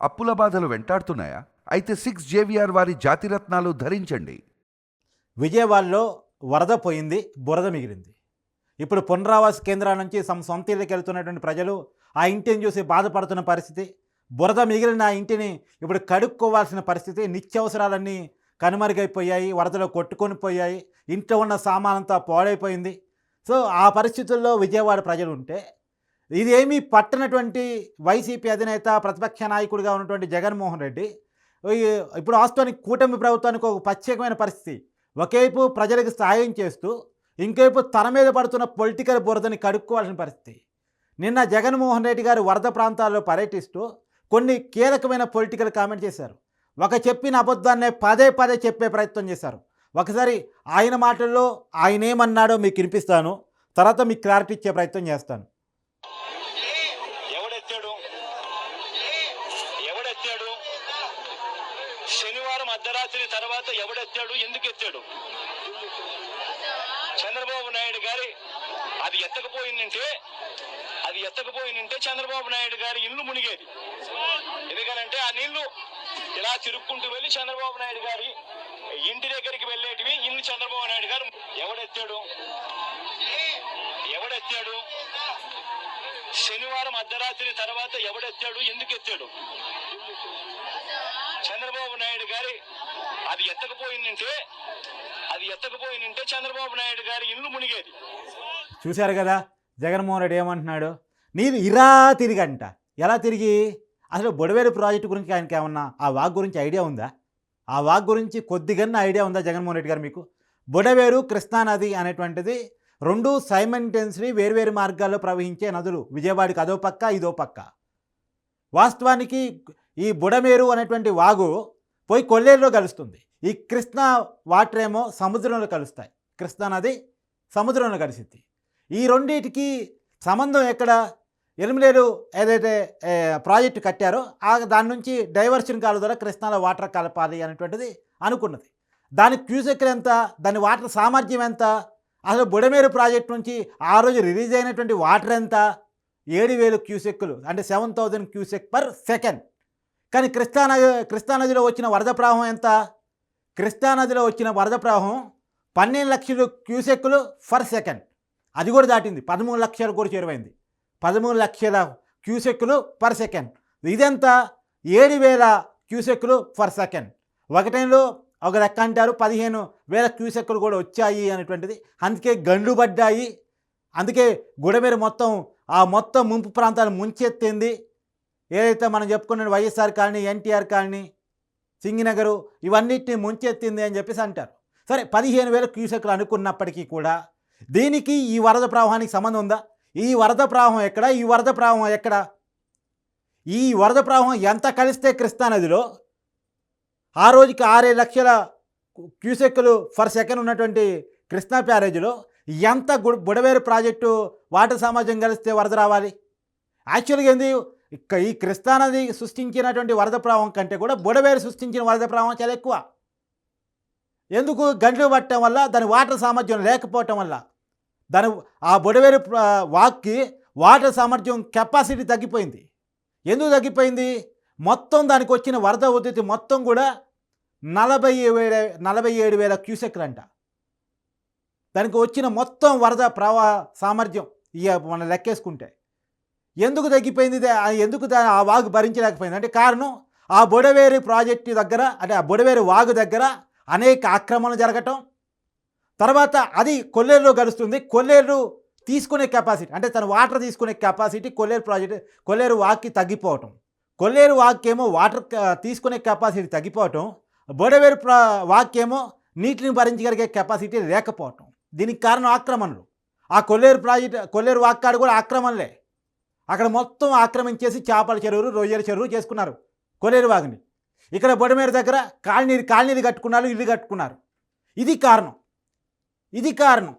అప్పుల బాధలు వెంటాడుతున్నాయా? అయితే సిక్స్ జేవిఆర్ వారి జాతిరత్నాలు ధరించండి. విజయవాడలో వరద పోయింది బురద మిగిలింది. ఇప్పుడు పునరావాస కేంద్రాల నుంచి సమ సొంత ఇళ్ళకి వెళ్తున్నటువంటి ప్రజలు ఆ ఇంటిని చూసి బాధపడుతున్న పరిస్థితి బురద మిగిలిన ఆ ఇంటిని ఇప్పుడు కడుక్కోవాల్సిన పరిస్థితి నిత్యావసరాలన్నీ కనుమరుగైపోయాయి వరదలో కొట్టుకొని పోయాయి ఇంట్లో ఉన్న సామానంతా పాడైపోయింది. సో ఆ పరిస్థితుల్లో విజయవాడ ప్రజలు ఉంటే ఇదేమీ పట్టనటువంటి వైసీపీ అధినేత ప్రతిపక్ష నాయకుడిగా ఉన్నటువంటి జగన్మోహన్ రెడ్డి ఇప్పుడు వాస్తవానికి కూటమి ప్రభుత్వానికి ఒక ప్రత్యేకమైన పరిస్థితి. ఒకవైపు ప్రజలకు సాయం చేస్తూ ఇంకోవైపు తన మీద పడుతున్న పొలిటికల్ బురదని కడుక్కోవాల్సిన పరిస్థితి. నిన్న జగన్మోహన్ రెడ్డి గారు వరద ప్రాంతాల్లో పర్యటిస్తూ కొన్ని కీలకమైన పొలిటికల్ కామెంట్ చేశారు. ఒక చెప్పిన అబద్ధాన్నే పదే పదే చెప్పే ప్రయత్నం చేశారు. ఒకసారి ఆయన మాటల్లో ఆయన ఏమన్నాడో మీకు వినిపిస్తాను తర్వాత మీకు క్లారిటీ ఇచ్చే ప్రయత్నం చేస్తాను ఎవడెత్తాడు ఎవడెత్తాడు శనివారం అర్ధరాత్రి తర్వాత ఎవడెత్తాడు ఎందుకు ఎత్తాడు చంద్రబాబు నాయుడు గారి అది ఎత్తకపోయిందంటే అది ఎత్తకపోయిందంటే చంద్రబాబు నాయుడు గారి ఇల్లు మునిగేది. ఎందుకనంటే ఆ నీళ్ళు ఇలా తిరుక్కుంటూ వెళ్ళి చంద్రబాబు నాయుడు గారి ఇంటి దగ్గరికి వెళ్ళేటివి ఇల్లు చంద్రబాబు నాయుడు గారు ఎవడెత్తాడు? ఎవడెత్తాడు? శనివారం అర్ధరాత్రి తర్వాత ఎవడెత్తాడు? ఎందుకు ఎత్తాడు? చంద్రబాబు నాయుడు గారి అది ఎత్తకపోయిందంటే అది ఎత్తకపోయిందంటే చంద్రబాబు నాయుడు గారి ఇల్లు మునిగేది. చూశారు కదా జగన్మోహన్ రెడ్డి ఏమంటున్నాడు? నీరు ఇరా తిరిగంట. ఎలా తిరిగి? అసలు బొడవేరు ప్రాజెక్టు గురించి ఆయనకి ఏమన్నా ఆ వాక్ గురించి ఐడియా ఉందా? ఆ వాక్ గురించి కొద్దిగా ఐడియా ఉందా జగన్మోహన్ రెడ్డి గారు మీకు? బుడవేరు కృష్ణానది అనేటువంటిది రెండు సైమెంటెన్స్లీ వేర్వేరు మార్గాల్లో ప్రవహించే నదులు. విజయవాడకి అదో పక్క ఇదో పక్క. వాస్తవానికి ఈ బుడమేరు అనేటువంటి వాగు పోయి కొల్లేరులో కలుస్తుంది. ఈ కృష్ణా వాటర్ ఏమో సముద్రంలో కలుస్తాయి. కృష్ణా నది సముద్రంలో కలిసింది ఈ రెండింటికి సంబంధం ఎక్కడ? ఎలిమిలేరు ఏదైతే ప్రాజెక్టు కట్టారో ఆ దాని నుంచి డైవర్షన్ కాలు ద్వారా కృష్ణాలో వాటర్ కలపాలి అనేటువంటిది అనుకున్నది. దాని క్యూసెక్లు ఎంత? దాని వాటర్ సామర్థ్యం ఎంత? అసలు బుడమేరు ప్రాజెక్ట్ నుంచి ఆ రోజు రిలీజ్ అయినటువంటి వాటర్ ఎంత? ఏడు వేలు క్యూసెక్కులు అంటే seven thousand cusec per second. కానీ కృష్ణానది కృష్ణానదిలో వచ్చిన వరద ప్రవాహం ఎంత? కృష్ణానదిలో వచ్చిన వరద ప్రవాహం పన్నెండు లక్షలు క్యూసెక్కులు ఫర్ సెకండ్. అది కూడా దాటింది. పదమూడు లక్షలు కూడా చేరువైంది. పదమూడు లక్షల క్యూసెక్లు పర్ సెకండ్. ఇదంతా ఏడు వేల క్యూసెక్లు పర్ సెకండ్. ఒకటైలో ఒక లెక్క అంటారు పదిహేను వేల క్యూసెక్లు కూడా వచ్చాయి అనేటువంటిది. అందుకే గండ్లు పడ్డాయి. అందుకే గుడమేర మొత్తం ఆ మొత్తం ముంపు ప్రాంతాలు ముంచెత్తింది. ఏదైతే మనం చెప్పుకున్న YSR colony NTR colony Singh Nagar ఇవన్నిటిని ముంచెత్తింది అని చెప్పేసి అంటారు. సరే పదిహేను వేల క్యూసెక్లు అనుకున్నప్పటికీ కూడా దీనికి ఈ వరద ప్రవాహానికి సంబంధం ఉందా? ఈ వరద ప్రవాహం ఎక్కడ? ఈ వరద ప్రవాహం ఎక్కడ? ఈ వరద ప్రవాహం ఎంత కలిస్తే కృష్ణానదిలో ఆ రోజుకి ఆరే లక్షల క్యూసెక్కులు ఫర్ సెకండ్ ఉన్నటువంటి కృష్ణా బ్యారేజ్లో ఎంత గుడి బుడవేరు ప్రాజెక్టు వాటర్ సమాజం కలిస్తే వరద రావాలి? యాక్చువల్గా ఏంది? ఇక్క ఈ కృష్ణానది సృష్టించినటువంటి వరద ప్రవాహం కంటే కూడా బుడవేరు సృష్టించిన వరద ప్రవాహం చాలా ఎక్కువ. ఎందుకు గంటలు పట్టడం వల్ల దాని వాటర్ సామర్థ్యం లేకపోవటం వల్ల? దాని ఆ బొడవేరు వాక్కి వాటర్ సామర్థ్యం కెపాసిటీ తగ్గిపోయింది. ఎందుకు తగ్గిపోయింది? మొత్తం దానికి వచ్చిన వరద ఉద్ధృతి మొత్తం కూడా నలభై వేల నలభై ఏడు వేల క్యూసెక్లు అంట దానికి వచ్చిన మొత్తం వరద ప్రవాహ సామర్థ్యం ఇక మనం లెక్కేసుకుంటే. ఎందుకు తగ్గిపోయింది? ఎందుకు ఆ వాగు భరించలేకపోయింది? అంటే కారణం ఆ బొడవేరు ప్రాజెక్టు దగ్గర అంటే ఆ బొడవేరు వాగు దగ్గర అనేక ఆక్రమణలు జరగటం తర్వాత అది కొల్లేరులో గడుస్తుంది. కొల్లేరు తీసుకునే కెపాసిటీ అంటే తను వాటర్ తీసుకునే కెపాసిటీ కొల్లేరు ప్రాజెక్ట్ కొల్లేరు వాక్కి తగ్గిపోవటం. కొల్లేరు వాక్కేమో వాటర్ తీసుకునే కెపాసిటీ తగ్గిపోవటం. బొడవేరు ప్రా వాక్యేమో నీటిని భరించగలిగే కెపాసిటీ లేకపోవటం. దీనికి కారణం ఆక్రమణలు. ఆ కొల్లేరు ప్రాజెక్ట్ కొల్లేరు వాక్కాడు కూడా ఆక్రమణలే. అక్కడ మొత్తం ఆక్రమించేసి చేపల చెరువులు రొయ్యల చెరువు చేసుకున్నారు కొల్లేరు వాగుని ఇక్కడ బొడమేరు దగ్గర కాలనీ కాలనీలు కట్టుకున్నారు ఇల్లు కట్టుకున్నారు. ఇది కారణం. ఇది కారణం.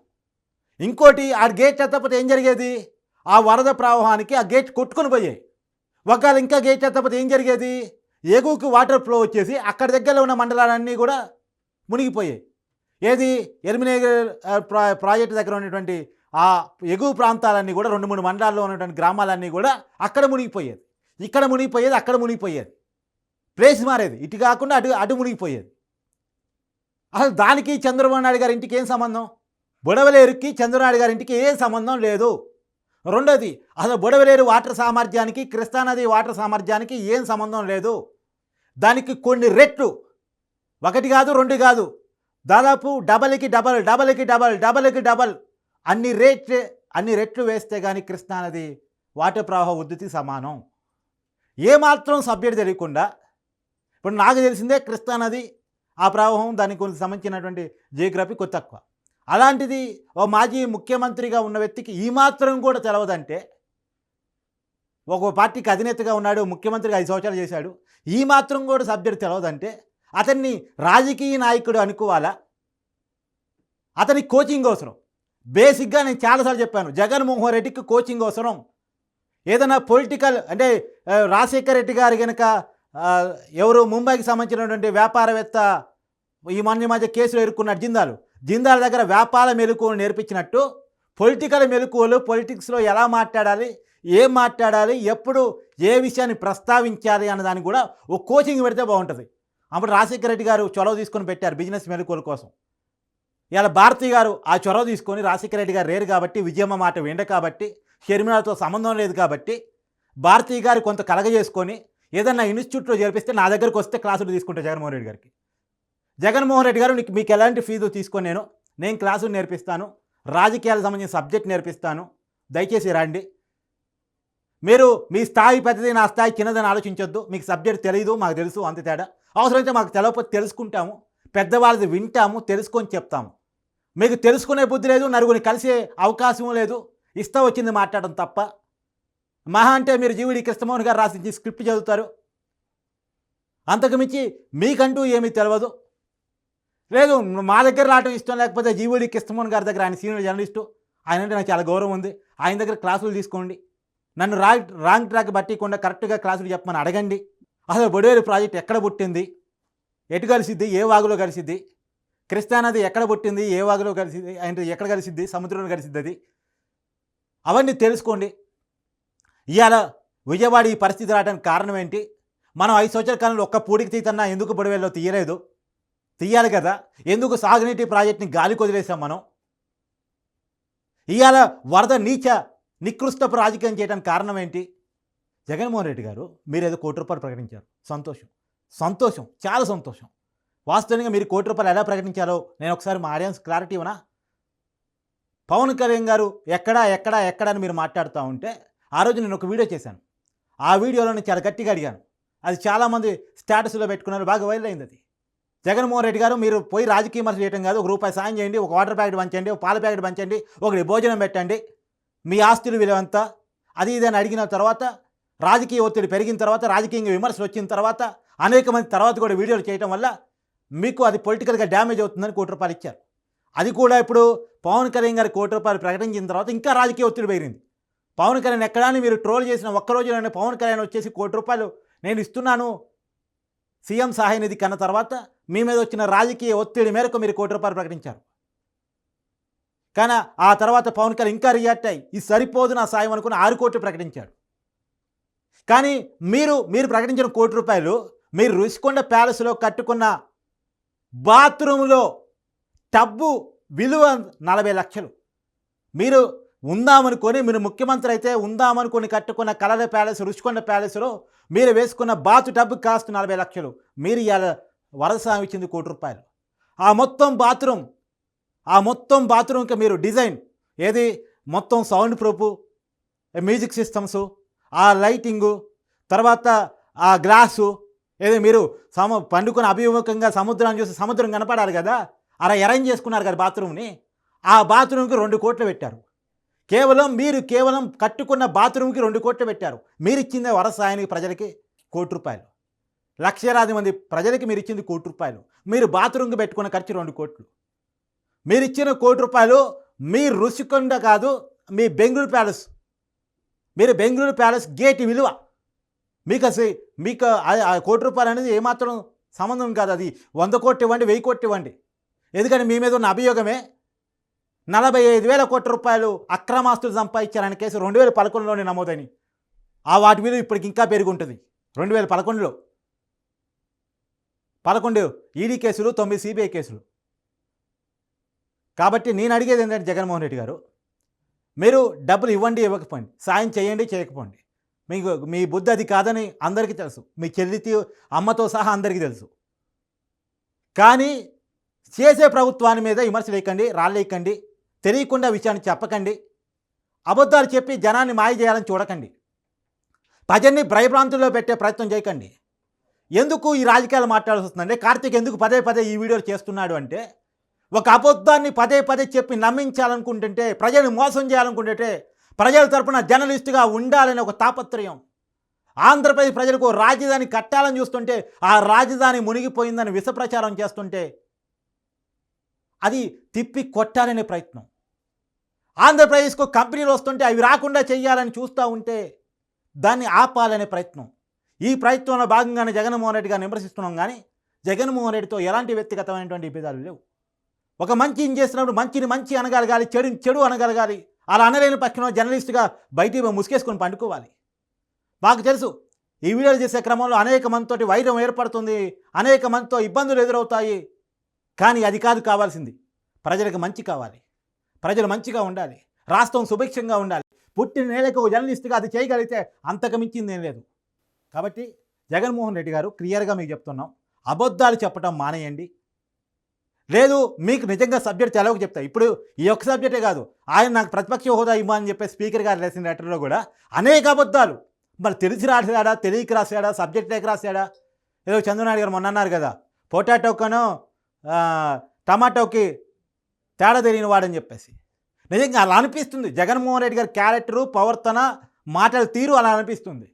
ఇంకోటి ఆ గేట్ ఎత్తకపోతే ఏం జరిగేది? ఆ వరద ప్రవాహానికి ఆ గేట్ కొట్టుకొని పోయాయి. ఒకవేళ ఇంకా గేట్ ఎత్తకపోతే ఏం జరిగేది? ఎగువకి వాటర్ ఫ్లో వచ్చేసి అక్కడ దగ్గరలో ఉన్న మండలాలన్నీ కూడా మునిగిపోయాయి. ఏది? ఎలిమినేగర్ ప్రా ప్రాజెక్టు దగ్గర ఉన్నటువంటి ఆ ఎగువ ప్రాంతాలన్నీ కూడా రెండు మూడు మండలాల్లో ఉన్నటువంటి గ్రామాలన్నీ కూడా అక్కడ మునిగిపోయేది ఇక్కడ మునిగిపోయేది అక్కడ మునిగిపోయేది. ప్లేస్ మారేది. ఇటు కాకుండా అటు అటు మునిగిపోయేది. అసలు దానికి చంద్రబాబు నాయుడు గారి ఇంటికి ఏం సంబంధం? బుడవలేరుకి చంద్రబాబు గారి ఇంటికి ఏం సంబంధం లేదు. రెండోది అసలు బుడవలేరు వాటర్ సామర్థ్యానికి కృష్ణానది వాటర్ సామర్థ్యానికి ఏం సంబంధం లేదు. దానికి కొన్ని రెట్లు. ఒకటి కాదు రెండు కాదు. దాదాపు డబల్కి డబల్ డబల్కి డబల్ డబల్కి డబల్. అన్ని రేట్లు అన్ని రెట్లు వేస్తే కానీ కృష్ణానది వాటర్ ప్రవాహ ఉద్ధృతి సమానం. ఏమాత్రం సబ్జెక్ట్ తెలియకుండా ఇప్పుడు నాకు తెలిసిందే క్రిస్తా నది ఆ ప్రవాహం దానికి కొంచెం సంబంధించినటువంటి జియోగ్రఫీ కొత్త తక్కువ. అలాంటిది ఓ మాజీ ముఖ్యమంత్రిగా ఉన్న వ్యక్తికి ఈ మాత్రం కూడా తెలవదంటే ఒక పార్టీకి అధినేతగా ఉన్నాడు ముఖ్యమంత్రిగా ఐదు సంవత్సరాలు చేశాడు ఈ మాత్రం కూడా సబ్జెక్ట్ తెలవదంటే అతన్ని రాజకీయ నాయకుడు అనుకోవాలా? అతనికి కోచింగ్ అవసరం. బేసిక్గా నేను చాలాసార్లు చెప్పాను జగన్మోహన్ రెడ్డికి కోచింగ్ అవసరం. ఏదైనా పొలిటికల్ అంటే రాజశేఖర్ రెడ్డి గారు కనుక ఎవరు ముంబైకి సంబంధించినటువంటి వ్యాపారవేత్త ఈ మొన్న ఈ మధ్య కేసులు ఎదుర్కొన్నాడు జిందాలు. జిందాల దగ్గర వ్యాపార మెలకువలు నేర్పించినట్టు పొలిటికల్ మెలకువలు పొలిటిక్స్లో ఎలా మాట్లాడాలి ఏం మాట్లాడాలి ఎప్పుడు ఏ విషయాన్ని ప్రస్తావించాలి అన్న దానికి కూడా ఒక కోచింగ్ పెడితే బాగుంటుంది. అప్పుడు రాజశేఖర రెడ్డి గారు చొరవ తీసుకొని పెట్టారు బిజినెస్ మెలకువల కోసం. ఇలా భారతి గారు ఆ చొరవ తీసుకొని రాజశేఖర రెడ్డి గారు రేరు కాబట్టి విజయమ్మ మాట విండ కాబట్టి షర్మిలతో సంబంధం లేదు కాబట్టి భారతీ గారు కొంత కలగజేసుకొని ఏదన్నా ఇన్స్టిట్యూట్లో చేర్పిస్తే నా దగ్గరకు వస్తే క్లాసులు తీసుకుంటా జగన్మోహన్ రెడ్డి గారికి. జగన్మోహన్ రెడ్డి గారు నీకు మీకు ఎలాంటి ఫీజు తీసుకొని నేను నేను క్లాసులు నేర్పిస్తాను రాజకీయాలకు సంబంధించిన సబ్జెక్ట్ నేర్పిస్తాను దయచేసి రండి. మీరు మీ స్థాయి పెద్దది నా స్థాయి చిన్నదని ఆలోచించొద్దు. మీకు సబ్జెక్ట్ తెలియదు మాకు తెలుసు అంత తేడా. అవసరమైతే మాకు తెలవకపోతే తెలుసుకుంటాము. పెద్దవాళ్ళది వింటాము తెలుసుకొని చెప్తాము. మీకు తెలుసుకునే బుద్ధి లేదు నలుగురిని కలిసే అవకాశం లేదు. ఇష్టం వచ్చింది మాట్లాడడం తప్ప. మహా అంటే మీరు జీవుడి కృష్ణమోహన్ గారు రాసించి స్క్రిప్ట్ చదువుతారు. అంతకుమించి మీకంటూ ఏమీ తెలియదు లేదు మా దగ్గర రావడం ఇష్టం లేకపోతే జీవుడి కృష్ణమోహన్ గారి దగ్గర ఆయన సీనియర్ జర్నలిస్టు ఆయన అంటే నాకు చాలా గౌరవం ఉంది. ఆయన దగ్గర క్లాసులు తీసుకోండి. నన్ను రా రాంగ్ ట్రాక్ పట్టకుండా కరెక్ట్గా క్లాసులు చెప్పమని అడగండి. అసలు బొడవేరు ప్రాజెక్ట్ ఎక్కడ పుట్టింది? ఎటు కలిసిద్ది? ఏ వాగులో కలిసిద్ది? కృష్ణానది ఎక్కడ పుట్టింది? ఏ వాగులో కలిసింది అంటే ఎక్కడ కలిసిద్ది? సముద్రంలో కలిసిద్ది అది? అవన్నీ తెలుసుకోండి. ఇవాళ విజయవాడ ఈ పరిస్థితి రావడానికి కారణం ఏంటి? మనం ఐదు సంవత్సరాల కాలంలో ఒక్క పూడికి తీతన్నా ఎందుకు బొడవేల్లో తీయలేదు? తీయాలి కదా? ఎందుకు సాగునీటి ప్రాజెక్ట్ని గాలికి వదిలేసాం మనం? ఇవాళ వరద నీచ నికృష్టపు రాజకీయం చేయడానికి కారణం ఏంటి? జగన్మోహన్ రెడ్డి గారు మీరు ఏదో కోటి రూపాయలు ప్రకటించారు. సంతోషం. సంతోషం. చాలా సంతోషం. వాస్తవంగా మీరు కోటి రూపాయలు ఎలా ప్రకటించారో నేను ఒకసారి మా ఆడియన్స్ క్లారిటీ ఇవ్వనా? పవన్ కళ్యాణ్ గారు ఎక్కడా ఎక్కడా ఎక్కడా అని మీరు మాట్లాడుతూ ఉంటే ఆ రోజు నేను ఒక వీడియో చేశాను. ఆ వీడియోలో నేను చాలా గట్టిగా అడిగాను. అది చాలామంది స్టేటస్లో పెట్టుకున్నారు బాగా వైరల్ అయింది అది. జగన్మోహన్ రెడ్డి గారు మీరు పోయి రాజకీయ విమర్శ చేయడం కాదు ఒక రూపాయి సాయం చేయండి ఒక వాటర్ ప్యాకెట్ పంచండి ఒక పాల ప్యాకెట్ పంచండి ఒకటి భోజనం పెట్టండి. మీ ఆస్తులు విలువంతా అది ఇది అని అడిగిన తర్వాత రాజకీయ ఒత్తిడి పెరిగిన తర్వాత రాజకీయంగా విమర్శలు వచ్చిన తర్వాత అనేక మంది తర్వాత కూడా వీడియోలు చేయడం వల్ల మీకు అది పొలిటికల్గా డ్యామేజ్ అవుతుందని కోటి రూపాయలు ఇచ్చారు. అది కూడా ఇప్పుడు పవన్ కళ్యాణ్ గారి కోటి రూపాయలు ప్రకటించిన తర్వాత ఇంకా రాజకీయ ఒత్తిడి పెరిగింది. పవన్ కళ్యాణ్ ఎక్కడాని మీరు ట్రోల్ చేసిన ఒక్కరోజులోనే పవన్ కళ్యాణ్ వచ్చేసి కోటి రూపాయలు నేను ఇస్తున్నాను. సీఎం సహాయ నిధి కన్న తర్వాత మీ మీద వచ్చిన రాజకీయ ఒత్తిడి మేరకు మీరు కోటి రూపాయలు ప్రకటించారు. కానీ ఆ తర్వాత పవన్ కళ్యాణ్ ఇంకా రియాక్ట్ అయ్యి ఇది సరిపోదు నా సాయం అనుకుని ఆరు కోట్లు ప్రకటించాడు. కానీ మీరు మీరు ప్రకటించిన కోటి రూపాయలు మీరు రుషికొండ ప్యాలెస్లో కట్టుకున్న బాత్రూంలో టబ్బు విలువ నలభై లక్షలు. మీరు ఉందామనుకొని మీరు ముఖ్యమంత్రి అయితే ఉందామనుకొని కట్టుకున్న కలర్ ప్యాలెస్ రుచికొండ ప్యాలెస్లో మీరు వేసుకున్న బాతు డబ్బు కాస్ట్ నలభై లక్షలు. మీరు ఇవాళ వరద ఇచ్చింది కోటి రూపాయలు. ఆ మొత్తం బాత్రూమ్ ఆ మొత్తం బాత్రూమ్కి మీరు డిజైన్ ఏది? మొత్తం సౌండ్ ప్రూఫ్ మ్యూజిక్ సిస్టమ్స్ ఆ లైటింగు తర్వాత ఆ గ్లాసు ఏదో మీరు సమ పండుకుని అభిముఖంగా సముద్రాన్ని చూసి సముద్రం కనపడాలి కదా? అలా అరేంజ్ చేసుకున్నారు కదా బాత్రూమ్ని. ఆ బాత్రూమ్కి రెండు కోట్లు పెట్టారు. కేవలం మీరు కేవలం కట్టుకున్న బాత్రూమ్కి రెండు కోట్లు పెట్టారు. మీరు ఇచ్చింది వరసాయానికి ప్రజలకి కోటి రూపాయలు. లక్షలాది మంది ప్రజలకి మీరు ఇచ్చింది కోటి రూపాయలు. మీరు బాత్రూమ్కి పెట్టుకున్న ఖర్చు రెండు కోట్లు. మీరు ఇచ్చిన కోటి రూపాయలు మీ రుషికొండ కాదు మీ బెంగళూరు ప్యాలెస్. మీరు బెంగళూరు ప్యాలెస్ గేట్ విలువ. మీకు అసలు మీకు ఆ- ఆ కోటి రూపాయలు అనేది ఏమాత్రం సంబంధం కాదు అది. వంద కోట్లు ఇవ్వండి వెయ్యి కోట్లు ఇవ్వండి. ఎందుకంటే మీ మీద ఉన్న అభియోగమే. నలభై ఐదు వేల కోట్ల రూపాయలు అక్రమాస్తులు సంపాదించారనే కేసు రెండు వేల పదకొండులోనే నమోదని ఆ వాటి విలువ ఇప్పటికి ఇంకా పెరుగుంటుంది. ఉంటుంది రెండు వేల పదకొండులో. పదకొండు ఈడీ కేసులు తొమ్మిది సిబిఐ కేసులు. కాబట్టి నేను అడిగేది ఏంటంటే జగన్మోహన్ రెడ్డి గారు మీరు డబ్బులు ఇవ్వండి ఇవ్వకపోండి. సాయం చేయండి చేయకపోండి. మీకు మీ బుద్ధి అది కాదని అందరికీ తెలుసు. మీ చెల్లితి అమ్మతో సహా అందరికీ తెలుసు. కానీ చేసే ప్రభుత్వాన్ని మీద విమర్శలు వేయకండి రాళ్ళేయకండి. తెలియకుండా విషయాన్ని చెప్పకండి. అబద్ధాలు చెప్పి జనాన్ని మాయ చేయాలని చూడకండి. ప్రజల్ని భయభ్రాంతుల్లో పెట్టే ప్రయత్నం చేయకండి. ఎందుకు ఈ రాజకీయాలు మాట్లాడాల్సి వస్తుందంటే కార్తీక్ ఎందుకు పదే పదే ఈ వీడియోలు చేస్తున్నాడు అంటే ఒక అబద్ధాన్ని పదే పదే చెప్పి నమ్మించాలనుకుంటుంటే ప్రజల్ని మోసం చేయాలనుకుంటుంటే ప్రజల తరపున జర్నలిస్టుగా ఉండాలనే ఒక తాపత్రయం. ఆంధ్రప్రదేశ్ ప్రజలకు ఓ రాజధాని కట్టాలని చూస్తుంటే ఆ రాజధాని మునిగిపోయిందని విష ప్రచారం చేస్తుంటే అది తిప్పి కొట్టాలనే ప్రయత్నం. ఆంధ్రప్రదేశ్కు కంపెనీలు వస్తుంటే అవి రాకుండా చేయాలని చూస్తూ ఉంటే దాన్ని ఆపాలనే ప్రయత్నం. ఈ ప్రయత్నంలో భాగంగానే జగన్మోహన్ రెడ్డి గారిని విమర్శిస్తున్నాం కానీ జగన్మోహన్ రెడ్డితో ఎలాంటి వ్యక్తిగతమైనటువంటి విభేదాలు లేవు. ఒక మంచిని చేసినప్పుడు మంచిని మంచి అనగలగాలి చెడుని చెడు అనగలగాలి అలా అనలేని పక్షంలో జర్నలిస్ట్గా బయటికి ముసుకేసుకొని పండుకోవాలి. మాకు తెలుసు ఈ వీడియోలు చేసే క్రమంలో అనేక మందితోటి వైరం ఏర్పడుతుంది అనేక మందితో ఇబ్బందులు ఎదురవుతాయి కానీ అది కాదు కావాల్సింది. ప్రజలకు మంచి కావాలి. ప్రజలు మంచిగా ఉండాలి. రాష్ట్రం సుభిక్షంగా ఉండాలి. పుట్టిన నేలకు జర్నలిస్ట్గా అది చేయగలిగితే అంతకు మించింది ఏం లేదు. కాబట్టి జగన్మోహన్ రెడ్డి గారు క్లియర్గా మీకు చెప్తున్నాం. అబద్ధాలు చెప్పడం మానేయండి. లేదు మీకు నిజంగా సబ్జెక్ట్ తెలవక చెప్తా. ఇప్పుడు ఈ ఒక్క సబ్జెక్టే కాదు. ఆయన నాకు ప్రతిపక్ష హోదా ఇవ్వమని చెప్పే స్పీకర్ గారు రాసిన లెటర్లో కూడా అనేక అబద్ధాలు. మరి తెలిసి రాసాడా తెలియక రాశాడా సబ్జెక్ట్ లేక రాశాడా? ఏదో చంద్రనాయుడు గారు మొన్న అన్నారు కదా పొటాటోకను ఆ, టమాటోకి తేడా తెలియని వాడని చెప్పేసి. నిజంగా అలా అనిపిస్తుంది. జగన్మోహన్ రెడ్డి గారి క్యారెక్టరు ప్రవర్తన మాటల తీరు అలా అనిపిస్తుంది.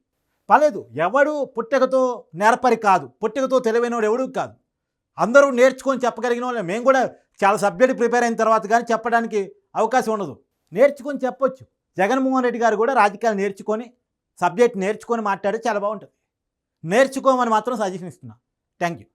పర్లేదు ఎవడు పుట్టకతో నేర్పరి కాదు. పుట్టకతో తెలివైనవాడు ఎవడు కాదు. అందరూ నేర్చుకొని చెప్పగలిగిన వాళ్ళే. మేము కూడా చాలా సబ్జెక్ట్ ప్రిపేర్ అయిన తర్వాత కానీ చెప్పడానికి అవకాశం ఉండదు. నేర్చుకొని చెప్పొచ్చు. జగన్మోహన్ రెడ్డి గారు కూడా రాజకీయాలు నేర్చుకొని సబ్జెక్ట్ నేర్చుకొని మాట్లాడితే చాలా బాగుంటుంది. నేర్చుకోమని మాత్రం సజెషన్ ఇస్తున్నా. Thank you